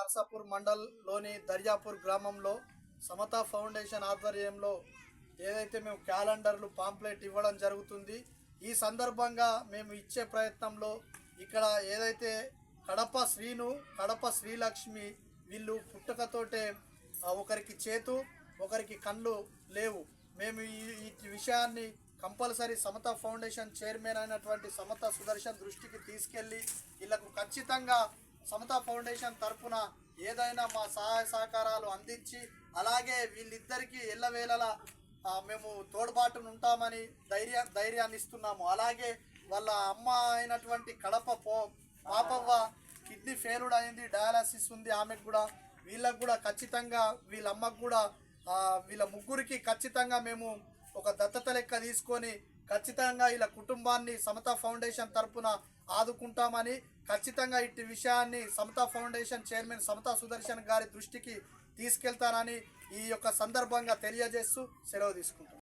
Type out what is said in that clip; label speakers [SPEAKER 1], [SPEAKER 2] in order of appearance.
[SPEAKER 1] నర్సాపూర్ మండల్లోని దర్యాపూర్ గ్రామంలో సమతా ఫౌండేషన్ ఆధ్వర్యంలో ఏదైతే మేము క్యాలెండర్లు పాంప్లెట్ ఇవ్వడం జరుగుతుంది ఈ సందర్భంగా మేము ఇచ్చే ప్రయత్నంలో ఇక్కడ ఏదైతే కడప శ్రీను కడప శ్రీలక్ష్మి వీళ్ళు పుట్టుకతోటే ఒకరికి చేతు ఒకరికి కళ్ళు లేవు. మేము ఈ ఈ విషయాన్ని కంపల్సరీ సమత ఫౌండేషన్ చైర్మన్ అయినటువంటి సమత సుదర్శన్ దృష్టికి తీసుకెళ్ళి వీళ్ళకు ఖచ్చితంగా సమత ఫౌండేషన్ తరఫున ఏదైనా మా సహాయ సహకారాలు అందించి అలాగే వీళ్ళిద్దరికీ ఎల్లవేళలా మేము తోడ్బాటును ఉంటామని ధైర్య ధైర్యాన్ని ఇస్తున్నాము. అలాగే వాళ్ళ అమ్మ అయినటువంటి కడప పో పాపవ్వ కిడ్నీ ఫెయిల్డ్ అయింది డయాలసిస్ ఉంది ఆమెకు కూడా. వీళ్ళకు కూడా ఖచ్చితంగా వీళ్ళ అమ్మకు కూడా వీళ్ళ ముగ్గురికి ఖచ్చితంగా మేము ఒక దత్తత లెక్క తీసుకొని ఖచ్చితంగా ఇలా కుటుంబాన్ని సమత ఫౌండేషన్ తరపున ఆదుకుంటామని ఖచ్చితంగా ఇట్టి విషయాన్ని సమత ఫౌండేషన్ చైర్మన్ సమత సుదర్శన్ గారి దృష్టికి తీసుకెళ్తానని ఈ యొక్క సందర్భంగా తెలియజేస్తూ సెలవు తీసుకుంటాం